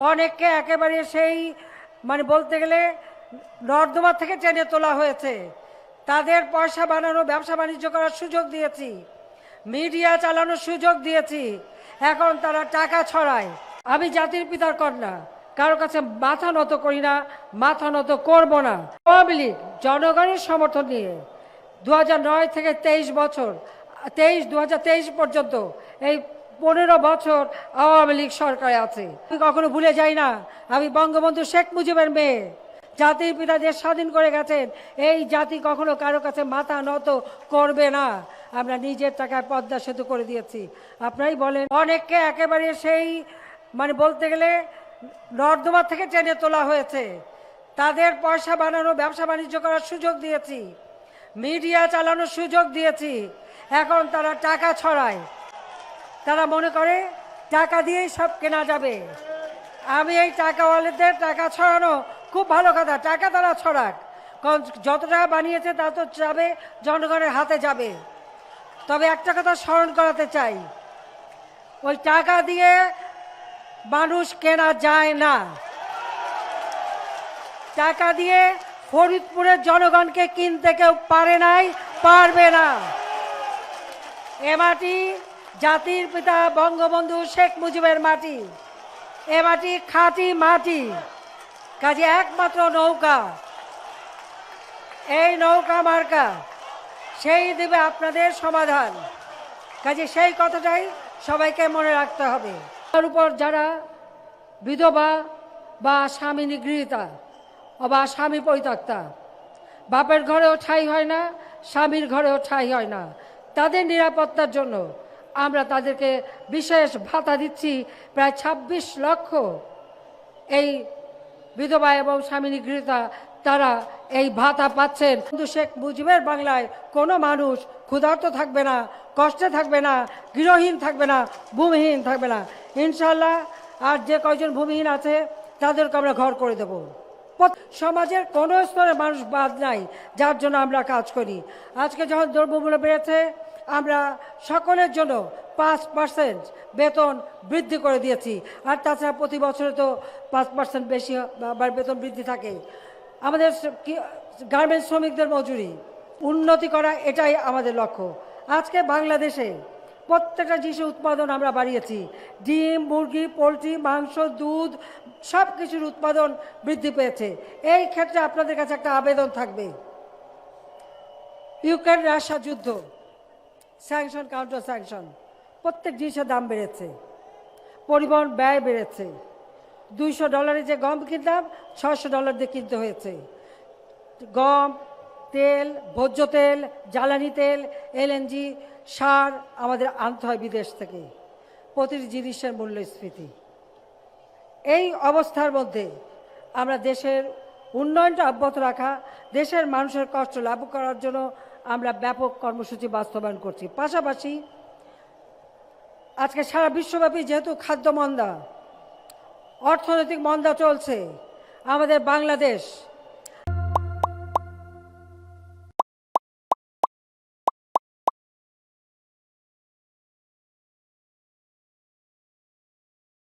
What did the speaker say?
অনেককে একেবারে সেই মানে বলতে গেলে নর্দমা থেকে টেনে তোলা হয়েছে। তাদের পয়সা বানানো, ব্যবসা বাণিজ্য করার সুযোগ দিয়েছি। মিডিয়া চালানোর সুযোগ দিয়েছি। এখন তারা টাকা ছড়ায়। আমি জাতির পিতার কন্যা। কারও কাছে মাথা নত করি না, মাথা নত করব না। আওয়ামী লীগ জনগণের সমর্থন নিয়ে দু থেকে তেইশ বছর, তেইশ দু পর্যন্ত এই পনেরো বছর আওয়ামী লীগ সরকারে আছে। আমি কখনো ভুলে যাই না, আমি বঙ্গবন্ধু শেখ মুজিবের মেয়ে। জাতির পিতা দেশ স্বাধীন করে গেছেন, এই জাতি কখনো কারও কাছে মাথা নত করবে না। আমরা নিজের টাকায় পদ্মা সেতু করে দিয়েছি। আপনারাই বলেন, অনেককে একেবারে সেই মানে বলতে গেলে নর্দমা থেকে টেনে তোলা হয়েছে। তাদের পয়সা বানানো, ব্যবসা বাণিজ্য করার সুযোগ দিয়েছি। মিডিয়া চালানোর সুযোগ দিয়েছি। এখন তারা টাকা ছড়ায়। তারা মনে করে, টাকা দিয়েই সব কেনা যাবে। আমি এই টাকাওয়ালাদের টাকা ছড়ানো খুব ভালো কথা, টাকা তারা ছড়াক। যত টাকা বানিয়েছে, তা তো যাবে, জনগণের হাতে যাবে। তবে একটা কথা স্মরণ করাতে চাই, ওই টাকা দিয়ে মানুষ কেনা যায় না। টাকা দিয়ে ফরিদপুরের জনগণকে কিনতে কেউ পারে নাই, পারবে না। এ মাটি জাতির পিতা বঙ্গবন্ধু শেখ মুজিবের মাটি। এ মাটি খাঁটি মাটি। কাজে একমাত্র নৌকা। এই নৌকা মার্কা, সেই দেবে আপনাদের সমাধান। কাজে সেই কথাটাই সবাইকে মনে রাখতে হবে। তার উপর যারা বিধবা বা স্বামী নিগৃহীতা বা স্বামী পরিত্যক্তা বাপের ঘরেও ঠাঁই হয় না, স্বামীর ঘরেও ঠাঁই হয় না, তাদের নিরাপত্তার জন্য আমরা তাদেরকে বিশেষ ভাতা দিচ্ছি প্রায় ২৬ লক্ষ। এই বিধবা এবং স্বামী নিগৃহীতা, তারা এই ভাতা পাচ্ছেন। কিন্তু শেখ মুজিবের বাংলায় কোনো মানুষ ক্ষুধার্ত থাকবে না, কষ্টে থাকবে না, গৃহহীন থাকবে না, ভূমিহীন থাকবে না। ইনশাল্লাহ আর যে কয়জন ভূমিহীন আছে, তাদেরকে আমরা ঘর করে দেব। সমাজের কোনো স্তরের মানুষ বাদ নাই, যার জন্য আমরা কাজ করি। আজকে যখন দ্রব্যমূল্য বেড়েছে আমরা সকলের জন্য পাঁচ পার্সেন্ট বেতন বৃদ্ধি করে দিয়েছি। আর তাছাড়া প্রতি বছরে তো পাঁচ পার্সেন্ট বেশি বেতন বৃদ্ধি থাকে। আমাদের গার্মেন্টস শ্রমিকদের মজুরি, উন্নতি করা এটাই আমাদের লক্ষ্য। আজকে বাংলাদেশে প্রত্যেকটা জিনিসের উৎপাদন আমরা বাড়িয়েছি। ডিম, মুরগি, পোলট্রি, মাংস, দুধ সব কিছুর উৎপাদন বৃদ্ধি পেয়েছে। এই ক্ষেত্রে আপনাদের কাছে একটা আবেদন থাকবে। ইউক্রেন রাশিয়া যুদ্ধ। স্যাংশন কাউন্টার স্যাংশন প্রত্যেক জিনিসের দাম বেড়েছে। পরিবহন ব্যয় বেড়েছে। দুইশো ডলারে যে গম কিনতাম ছশো ডলার দিয়ে কিনতে হয়েছে। গম, তেল, ভোজ্য তেল, জ্বালানি তেল এলএনজি সার আমাদের আনতে হয় বিদেশ থেকে। প্রতিটি জিনিসের মূল্যস্ফীতি। এই অবস্থার মধ্যে আমরা দেশের উন্নয়নটা অব্যাহত রাখা, দেশের মানুষের কষ্ট লাভ করার জন্য আমরা ব্যাপক কর্মসূচি বাস্তবায়ন করছি। পাশাপাশি আজকে সারা বিশ্বব্যাপী যেহেতু খাদ্য মন্দা, অর্থনৈতিক মন্দা চলছে, আমাদের বাংলাদেশ